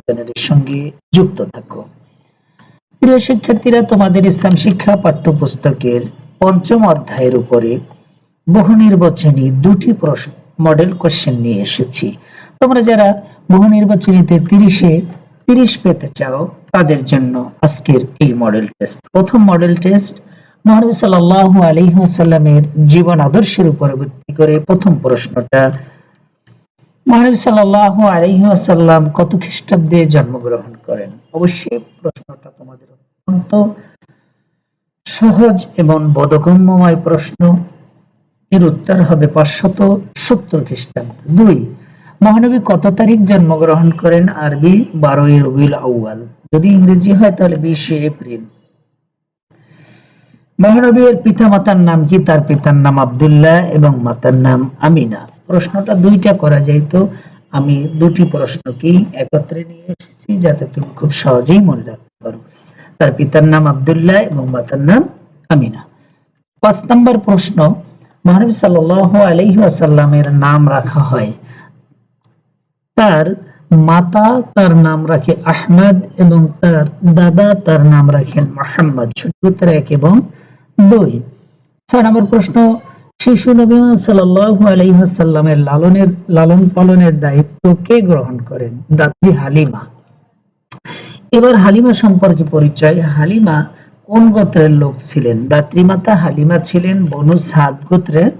চ্যানেলের সঙ্গে যুক্ত থাকো। প্রিয় শিক্ষার্থীরা, তোমাদের ইসলাম শিক্ষা পাঠ্যপুস্তকের পঞ্চম অধ্যায়ের উপরে বহু নির্বাচনী দুটি প্রশ্ন মডেল কোশ্চেন নিয়ে এসেছি। তোমরা যারা বহু তিরিশে, তিরিশ পেতে চাও, তাদের জন্য আজকের এই মডেল টেস্ট প্রথম মডেল টেস্ট মহানবী সাল্লাহ আলহিহাসাল্লামের জীবন আদর্শের উপর ভিত্তি করে প্রথম প্রশ্নটা মহানবী সাল্লাহ কত খ্রিস্টাব্দে জন্মগ্রহণ করেন? অবশ্যই প্রশ্নটা তোমাদের অত্যন্ত সহজ এবং বোধগম্যময় প্রশ্ন। এর উত্তর হবে পাঁচশত সত্তর খ্রিস্টাব্দ। দুই, মহানবী কত তারিখ জন্মগ্রহণ করেন? আরবি, বারোই রবিউল আউয়াল। যদি ইংরেজি হয় তাহলে বিশে এপ্রিল। মহানবীর পিতা মাতার নাম কি? তার পিতার নাম আবদুল্লাহ এবং মাতার নাম আমিনা। প্রশ্নটা দুইটা করা যাইত আমি দুটি প্রশ্নকেই একত্রে নিয়ে এসেছি যাতে তুমি খুব সহজেই মনে রাখতে পারো। তার পিতার নাম আবদুল্লাহ এবং মাতার নাম আমিনা। পাঁচ নম্বর প্রশ্ন মহানবী সাল্লাহ আলহি আসাল্লামের নাম রাখা হয়। তার মাতা তার নাম রাখে আহমদ এবং তার দাদা তার নাম রাখেন মোহাম্মদ। সঠিক এক এবং দুই। ছয় নম্বর প্রশ্ন, শিশু নবী সাল্লাহ আলহিহাসাল্লামের লালনের, লালন পালনের দায়িত্ব কে গ্রহণ করেন? দাত্রী হালিমা। এবার হালিমা সম্পর্কে পরিচয়। হালিমা কোন গোত্রের লোক ছিলেন? দাত্রীমাতা হালিমা ছিলেন, বনু সাদ গোত্রের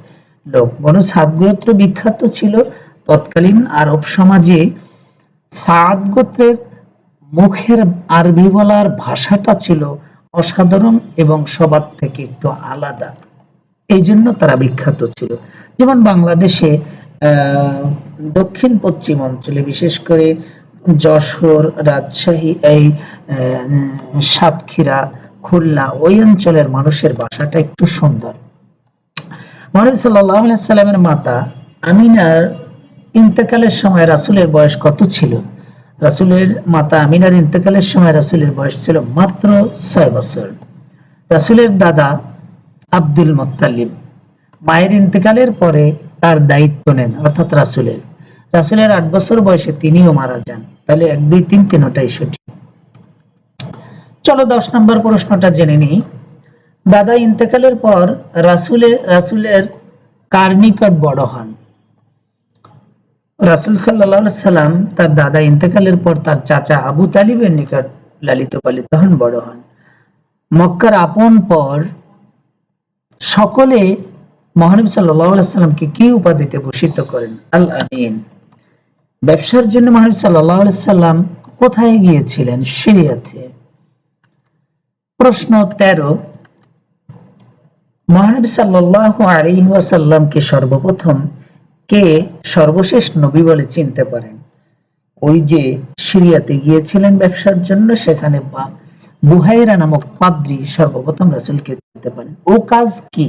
লোক। বনু সাদ গোত্র বিখ্যাত ছিল তৎকালীন আরব সমাজে। সাদ গোত্রের মুখের আরবি বলার ভাষাটা ছিল অসাধারণ এবং সবার থেকে একটু আলাদা। এই জন্য তারা বিখ্যাত ছিল। যেমন বাংলাদেশে দক্ষিণ পশ্চিম অঞ্চলে বিশেষ করে যশোর, রাজশাহী, এই সাতক্ষীরা খুলনা, ওই অঞ্চলের মানুষের ভাষাটা একটু সুন্দর। মহানবী সাল্লাহ সাল্লামের মাতা আমিনার ইন্তেকালের সময় রাসুলের বয়স কত ছিল? রাসুলের মাতা আমিনার ইন্তেকালের সময় রাসুলের বয়স ছিল মাত্র ছয় বছর। রাসুলের দাদা আব্দুল মোত্তালিব মায়ের ইন্তেকালের পরে তার দায়িত্ব নেন, অর্থাৎ রাসুলের। রাসুলের আট বছর বয়সে তিনিও মারা যান। তাহলে এক, দুই, তিন, তিনটাই সঠিক। চলো দশ নম্বর প্রশ্নটা জেনে নিই। দাদা, ইন্তেকালের পর রাসুলের রাসুলের কার নিকট বড় হন? রাসুল সাল্লাহ সাল্লাম তার দাদা ইন্তেকালের পর তার চাচা আবু তালিবের নিকট লালিত পালিত হন, বড় হন। মক্কার আপন পর সকলে মহানবী সাল্লামকে কি উপাধিতে ভূষিত করেন? আল আমিন। ব্যবসার জন্য মহানবী সাল্লাম কোথায় গিয়েছিলেন? সিরিয়াতে। প্রশ্ন তেরো, মহানবী সাল্লাহ আলিহাসাল্লামকে সর্বপ্রথম কে সর্বশেষ নবী বলে চিনতে পারেন? ওই যে সিরিয়াতে গিয়েছিলেন ব্যবসার জন্য, সেখানে বুহাইরা নামক পাদ্রি সর্বপ্রথম রাসুলকে চিনতে পারেন। ও কাজ কি?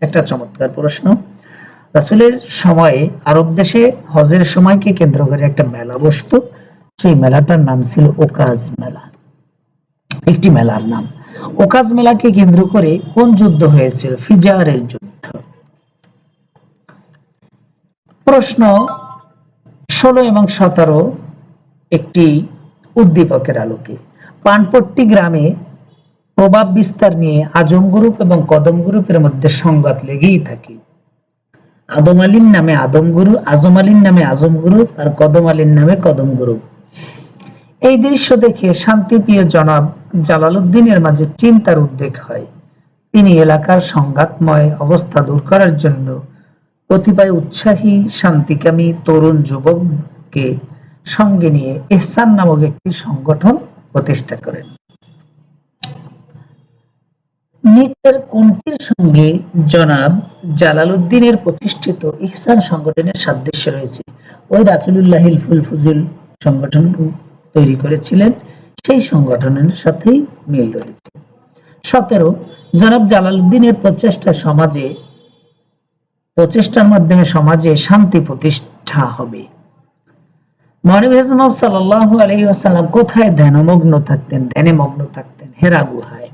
একটা চমৎকার প্রশ্ন। রাসুলের সময়ে আরব দেশে হজের সময়কে কেন্দ্র করে একটা মেলা বসত। সেই মেলাটার নাম ছিল ওকাজ মেলা। একটি মেলার নাম। ওকাজ মেলাকে কেন্দ্র করে কোন যুদ্ধ হয়েছিল? ফিজারের যুদ্ধ। প্রশ্ন ষোলো এবং সতেরো একটি উদ্দীপকের আলোকে। পানপট্টি গ্রামে প্রভাব বিস্তার নিয়ে আজম গ্রুপ এবং কদম গ্রুপের মধ্যে সংঘাত লেগেই থাকে। আদম আলীর নামে আদম গুরু, আজম আলীর নামে আজম গ্রুপ আর কদম আলীর নামে কদম গ্রুপ। এই দৃশ্য দেখে শান্তিপ্রিয় জনাব জালালউদ্দিনের মাঝে চিন্তার উদ্বেগ হয়। তিনি এলাকার সংঘাতময় অবস্থা দূর করার জন্য কতিপয় উৎসাহী, শান্তিকামী তরুণ যুবককে সঙ্গে নিয়ে এহসান নামক একটি সংগঠন প্রতিষ্ঠা করেন। নিচের কোনটির সঙ্গে জনাব জালালউদ্দিনের প্রতিষ্ঠিত ইহসান সংগঠনের সাদৃশ্য রয়েছে। ওই রাসুলুল্লাহ ফুল ফুজুল সংগঠন তৈরি করেছিলেন। সেই সংগঠনের সাথেই মিল রয়েছে। সতেরো, জনাব জালালউদ্দিনের প্রচেষ্টা সমাজে, প্রচেষ্টার মাধ্যমে সমাজে শান্তি প্রতিষ্ঠা হবে। মহানবী মোহাম্মদ সাল্লাল্লাহু আলাইহি ওয়াসাল্লাম কোথায় ধ্যানমগ্ন থাকতেন ধ্যানে মগ্ন থাকতেন? হেরা গুহায়।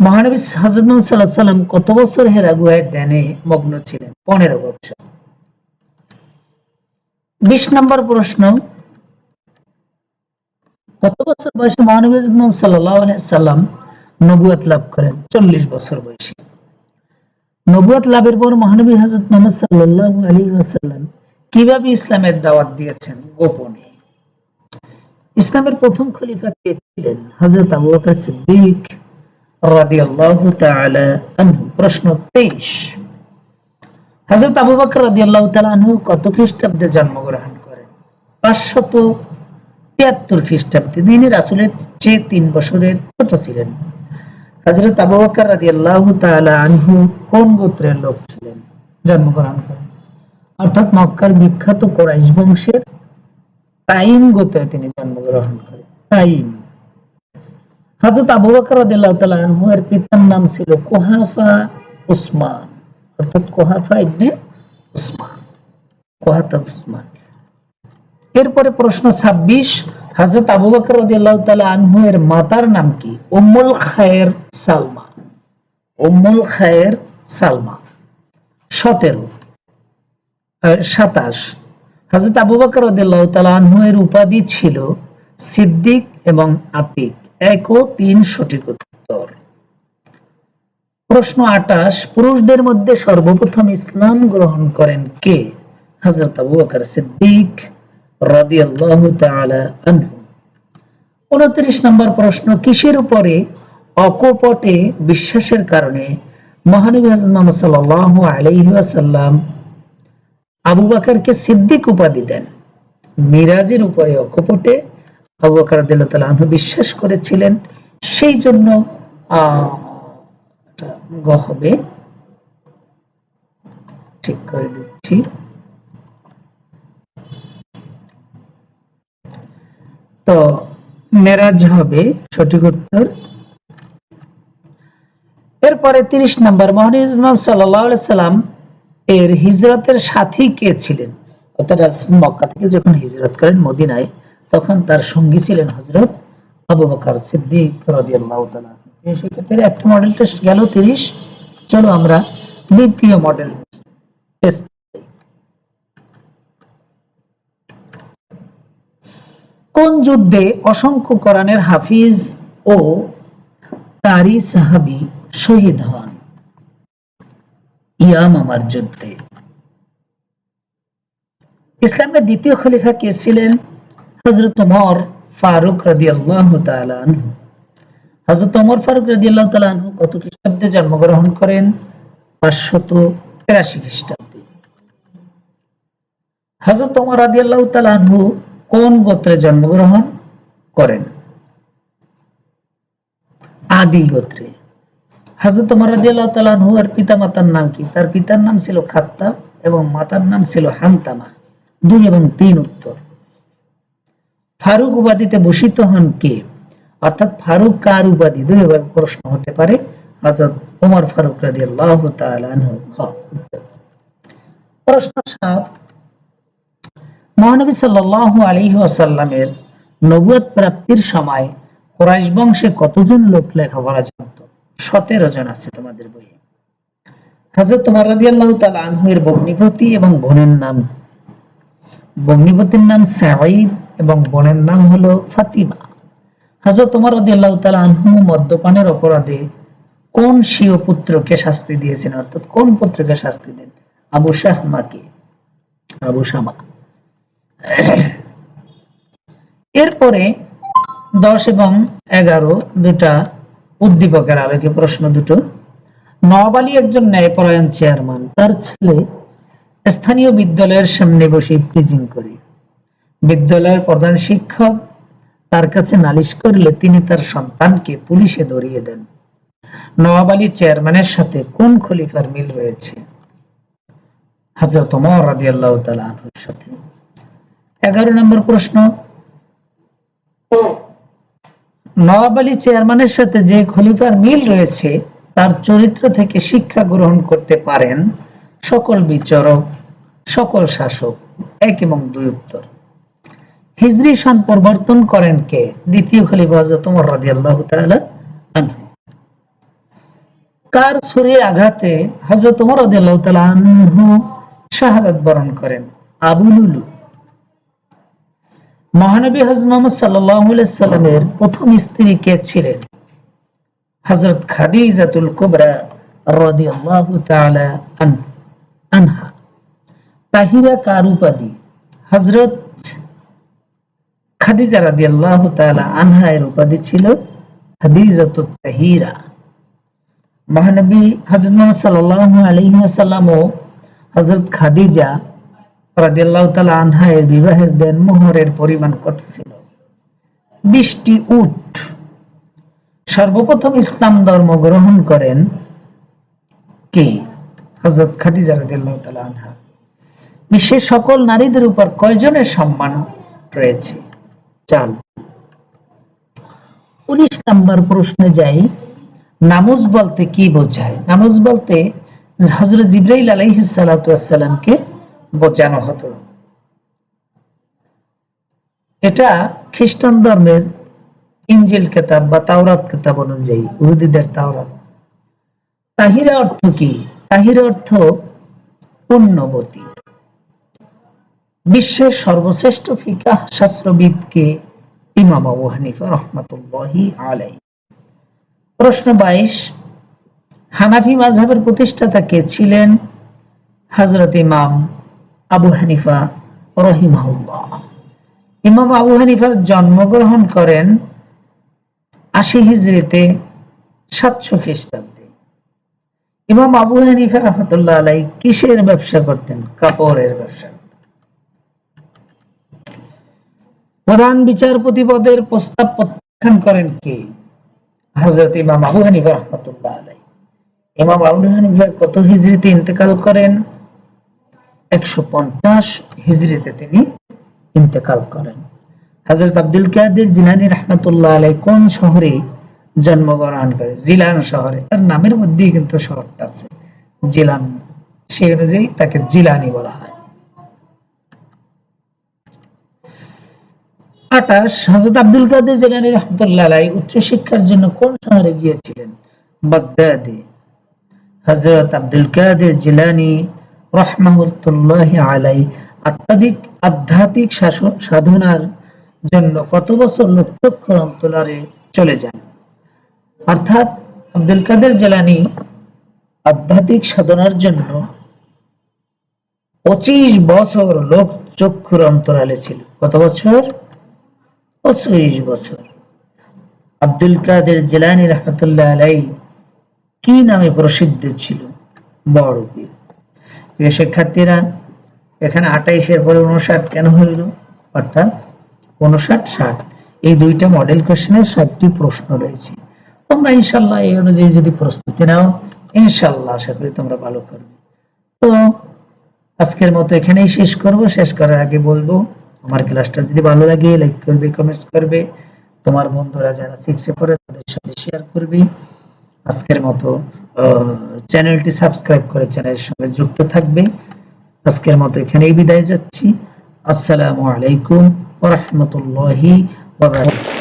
মহানবী সাল্লাল্লাহু আলাইহি ওয়াসাল্লাম কত বছর হেরা গুহায় ধ্যানে মগ্ন ছিলেন? 15 বছর। 20 নম্বর প্রশ্ন কত বছর বয়সে মহানবী সাল্লাল্লাহু আলাইহি সাল্লাম নবুয়ত লাভ করেন? 40 বছর বয়সে। নবুয়ত লাভের পর মহানবী হযরত মুহাম্মদ সাল্লাল্লাহু আলাইহি ওয়াসাল্লাম কীভাবে ইসলামের দাওয়াত দিয়েছেন গোপনে? ইসলামের প্রথম খলিফা কে ছিলেন? হযরত আবু বকর সিদ্দিক রাদিয়াল্লাহু তাআলা আনহু। প্রশ্ন 23 হযরত আবু বকর রাদিয়াল্লাহু তাআলা আনহু কত খ্রিস্টাব্দে জন্মগ্রহণ করেন? 573 খ্রিস্টাব্দে তিনি রাসূলের চেয়ে তিন বছরের ছোট ছিলেন। হযরত আবু বকর রাদিয়াল্লাহু তাআলা আনহু কোন গোত্রের লোক ছিলেন? জন্মগ্রহণ করেন। অর্থাৎ মক্কার বিখ্যাত কোরাইশ বংশের তাইম গোত্রে তিনি জন্মগ্রহণ করেন। তাইম। হযরত আবু বকর রাদিয়াল্লাহু তাআলা আনহু এর পিতার নাম ছিল কুহাফা উসমান। অর্থাৎ কুহাফা ইবনে উসমান। কুহাফা উসমান। এরপরে প্রশ্ন 26 হযরত আবু বকর রাদিয়াল্লাহু আনহু এর মাতার নাম কি? উম্মুল খায়ের সালমা। উম্মুল খায়ের সালমা। 17 সাতাশ হজরত আবু বকর রাদিয়াল্লাহু আনহু এর উপাধি ছিল সিদ্দিক এবং আতিক। এক ও তিন সঠিক উত্তর। প্রশ্ন আটাশ পুরুষদের মধ্যে সর্বপ্রথম ইসলাম গ্রহণ করেন কে? হজরত আবু বকর সিদ্দিক নম্বর প্রশ্ন, কিসের উপরে অকপটে বিশ্বাসের কারণে মহানবী আবু সিদ্দিক উপাধি দেন। মিরাজের উপরে অকপটে আবু বাকার বিশ্বাস করেছিলেন। সেই জন্য গ ঠিক করে দিচ্ছি। তো মেরাজ হবে, সঠিক উত্তর। এরপরে তিরিশ নম্বর মহানিজ সাল্লাহ সাল্লাম এর হিজরতের সাথী কে ছিলেন? অর্থাৎ মক্কা থেকে যখন হিজরত করেন মদিনায়, তখন তার সঙ্গী ছিলেন হজরত আবু বকর সিদ্দিক সেক্ষেত্রে একটা মডেল টেস্ট গেল তিরিশ। চলো আমরা দ্বিতীয় মডেল টেস্ট কোন যুদ্ধে অসংখ্য কোরআনের হাফিজ ও তারি সাহাবি শহীদ হন? ইয়াম আমার যুদ্ধে। ইসলামের দ্বিতীয় খলিফা কে ছিলেন? হজরত ওমর ফারুক রাদি আল্লাহ হজরত ওমর ফারুক রাদি আল্লাহ তালু কত খ্রিস্টাব্দে জন্মগ্রহণ করেন? পাঁচশত তেরাশি খ্রিস্টাব্দে। হজরত ওমর রাদি আল্লাহ তালু কোন গোত্রে জন্মগ্রহণ করেন? আদি গোত্রে। হাজরত এর পিতা মাতার নাম কি? তার পিতার নাম ছিল খাত্তা এবং মাতার নাম ছিল হান্তামা। দুই এবং তিন উত্তর। ফারুক উপাধিতে ভূষিত হন কে? অর্থাৎ ফারুক কার উপাধি? দুই ভাবে প্রশ্ন হতে পারে। হজরত ওমর ফারুক রাজি আল্লাহ প্রশ্ন সাত মহানবী সাল্লাহ আলী আসাল্লামের নবুয়ত প্রাপ্তির সময় কোরাইশ বংশে কতজন লোক লেখাপড়া জানত? সতেরো জন আছে তোমাদের বইয়ে। হাজর তোমার রাজি আল্লাহ আনহুয়ের বগ্নিপতি এবং বোনের নাম। বগ্নিপতির নাম এবং বোনের নাম হলো ফাতিমা। হাজর তোমার রাজি আল্লাহ আনহু মদ্যপানের অপরাধে কোন স্বীয় পুত্রকে শাস্তি দিয়েছেন? অর্থাৎ কোন পুত্রকে শাস্তি দেন? আবু শাহমাকে। আবু শামা এরপরে দশ এবং এগারো দুটা উদ্দীপকের আলোকে প্রশ্ন দুটো। নওয়াব আলী একজন ন্যায়পরায়ণ চেয়ারম্যান। তার ছেলে স্থানীয় বিদ্যালয়ের সামনে বসে ইফতিজিং করে। বিদ্যালয়ের প্রধান শিক্ষক তার কাছে নালিশ করলে তিনি তার সন্তানকে পুলিশে ধরিয়ে দেন। নওয়াব চেয়ারম্যানের সাথে কোন খলিফার মিল রয়েছে? হাজরত ওমর রাদিয়াল্লাহু সাথে। এগারো নম্বর প্রশ্ন। নওয়াব আলী চেয়ারম্যানের সাথে যে খলিফার মিল রয়েছে, তার চরিত্র থেকে শিক্ষা গ্রহণ করতে পারেন সকল বিচারক, সকল শাসক, এক এবং দুই উত্তর। হিজরি সন পরিবর্তন করেন কে? দ্বিতীয় খলিফা হযরত ওমর রাদিয়াল্লাহু তাআলা আনহু। কার ছুরির আঘাতে হযরত ওমর রাদিয়াল্লাহু তাআলা আনহু শাহাদাত বরণ করেন? আবু লুলু। মহানবী হযরত মুহাম্মদ সাল্লামের প্রথম স্ত্রী কে ছিলেন? হযরত খাদিজাতুল কুবরা আনহা। তাহিরা হযরত খাদিজা রাদিয়াল্লাহু তাআলা আনহা এর উপাধি ছিল খাদিজাতুত তাহিরা। মহানবী হযরত মুহাম্মদ সাল্লাল্লাহু আলাইহি ওয়াসাল্লাম ও হযরত খাদিজা আনহা এর বিবাহের পরিমাণ কত ছিল? 20টি উট। সর্বপ্রথম ইসলাম ধর্ম গ্রহণ করেন কে? হযরত খাদিজা আনহা। বিশ্বের সকল নারীদের উপর কয়জনের সম্মান রয়েছে? চাল উনিশ নাম্বার প্রশ্নে যাই, নামাজ বলতে কি বোঝায়? নামাজ বলতে হজরত জিব্রাইল আলাইহিস বোঝানো হতো। এটা খ্রিস্টান ধর্মের ইঞ্জিল কেতাব বা তাওরাত কেতাব অনুযায়ী, ইহুদিদের তাওরাত। তাহিরা অর্থ কি? তাহিরা অর্থ পুণ্যবতী। বিশ্বের সর্বশ্রেষ্ঠ ফিকাহ শাস্ত্রবিদকে ইমাম আবু হানিফা রহমাতুল্লাহি আলাই প্রশ্ন বাইশ, হানাফি মাযহাবের প্রতিষ্ঠাতা কে ছিলেন? হযরত ইমাম আবু হানিফা রহিমাহুল্লাহ। ইমাম আবু হানিফার জন্মগ্রহণ করেন আশি হিজরিতে সাতশো খ্রিস্টাব্দে। ইমাম আবু হানিফা রহমতুল্লাহ আলাই কিসের ব্যবসা করতেন? কাপড়ের ব্যবসা প্রধান বিচারপতি পদের প্রস্তাব প্রত্যাখ্যান করেন কে? হযরত ইমাম আবু হানিফা রহমতুল্লাহ আলাই ইমাম আবু হানিফা কত হিজরিতে ইন্তেকাল করেন? একশো পঞ্চাশ হিজরিতে তিনি ইন্তেকাল করেন। হযরত আব্দুল কাদের জিলানী রহমতুল্লাহ আলাই কোন শহরে জন্মগ্রহণ করে? জিলান শহরে। তার নামের মধ্যেই কিন্তু শহরটা আছে। জিলান, সেই অনুযায়ী তাকে জিলানি বলা হয়। আটাশ হযরত আব্দুল কাদের জিলানী রহমতুল্লাহ আলাই উচ্চশিক্ষার জন্য কোন শহরে গিয়েছিলেন? বাগদাদে। হযরত আব্দুল কাদের জিলানী রহমাতুল্লাহ আলাই আত্মাধিক আধ্যাত্মিক শাসন, সাধনার জন্য কত বছর লক্ষ্যক্ষরম তোলারে চলে যান? অর্থাৎ আব্দুল কাদের জেলানি আধ্যাত্মিক সাধনার জন্য পঁচিশ বছর লোক চক্ষুর অন্তরালে ছিল। কত বছর? পঁচিশ বছর। আব্দুল কাদের জেলানি রহমতুল্লাহ আলাই কি নামে প্রসিদ্ধ ছিল? বড় পীর প্রিয় শিক্ষার্থীরা, এখানে আঠাইশের পরে উনষাট কেন হইল? অর্থাৎ উনষাট ষাট। এই দুইটা মডেল কোশ্চেনের ষাটটি প্রশ্ন রয়েছে। তোমরা ইনশাল্লাহ এই অনুযায়ী যদি প্রস্তুতি নাও, ইনশাল্লাহ আশা করি তোমরা ভালো করবে। তো আজকের মতো এখানেই শেষ করব। শেষ করার আগে বলব, আমার ক্লাসটা যদি ভালো লাগে লাইক করবে কমেন্টস করবে, তোমার বন্ধুরা যারা শিখছে পড়ে তাদের সাথে শেয়ার করবে। আজকের মতো চ্যানেলটি সাবস্ক্রাইব করে চ্যানেলের সঙ্গে যুক্ত থাকবে। আজকের মতো এখানেই বিদায় যাচ্ছি। আসসালামু আলাইকুম ওরহমতুল্লাহি রাহমাতুল্লাহি বারাকাতুহু।